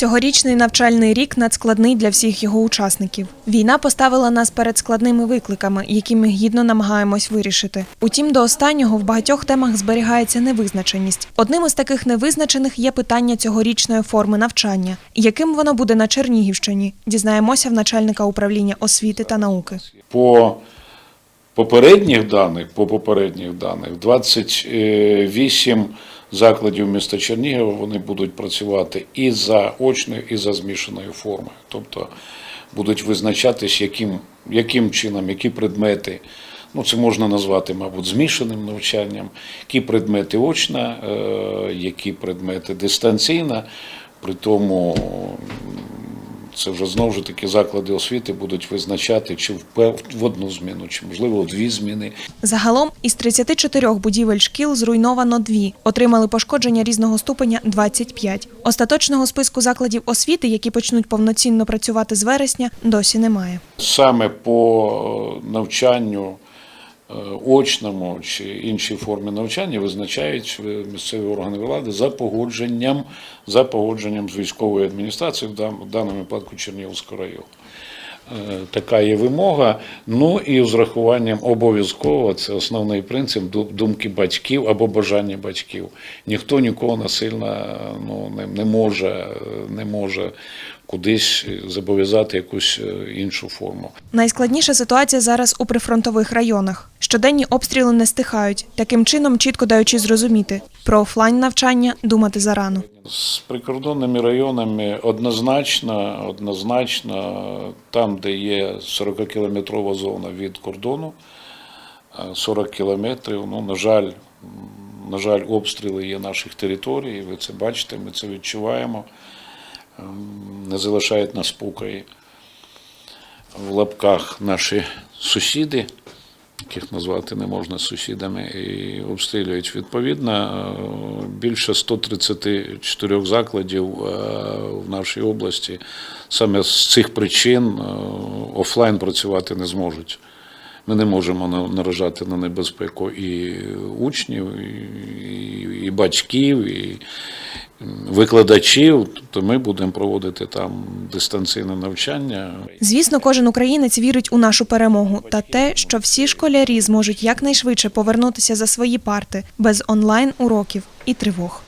Цьогорічний навчальний рік надскладний для всіх його учасників. Війна поставила нас перед складними викликами, які ми гідно намагаємось вирішити. Утім, до останнього в багатьох темах зберігається невизначеність. Одним із таких невизначених є питання цьогорічної форми навчання. Яким воно буде на Чернігівщині? Дізнаємося в начальника управління освіти та науки. По попередніх даних, по попередніх даних, 28 закладів міста Чернігова вони будуть працювати і за очною, і за змішаною формою. Тобто будуть визначатись, яким, яким чином, які предмети. Ну, це можна назвати, мабуть, змішаним навчанням, які предмети очна, е, які предмети дистанційна. При тому це вже знову ж таки заклади освіти будуть визначати, чи в одну зміну, чи можливо в дві зміни. Загалом із 34 будівель шкіл зруйновано дві, отримали пошкодження різного ступеня 25. Остаточного списку закладів освіти, які почнуть повноцінно працювати з вересня, досі немає. Саме по навчанню е, очному чи іншій формі навчання визначають е, місцеві органи влади за погодженням, за погодженням з військовою адміністрацією, в даному випадку Чернігівського району. Е, Така є вимога. Ну і з урахуванням обов'язково це основний принцип думки батьків або бажання батьків. Ніхто нікого насильно ну, не, не може, не може кудись зобов'язати якусь е, іншу форму. Найскладніша ситуація зараз у прифронтових районах. Щоденні обстріли не стихають, таким чином чітко даючи зрозуміти про офлайн навчання думати зарано. З прикордонними районами однозначно, однозначно, там, де є 40-кілометрова зона від кордону, е, 40 кілометрів, ну, на жаль, на жаль, обстріли є наших територій, ви це бачите, ми це відчуваємо, Ем, не залишають нас спокою. В лапках наші сусіди, яких назвати не можна сусідами, і обстрілюють відповідно. е, Більше 134 закладів е, в нашій області саме з цих причин е, офлайн працювати не зможуть. Ми не можемо наражати на небезпеку і учнів, і, і, і батьків, і викладачів. Тобто ми будемо проводити там дистанційне навчання. Звісно, кожен українець вірить у нашу перемогу та те, що всі школярі зможуть якнайшвидше повернутися за свої парти без онлайн уроків і тривог.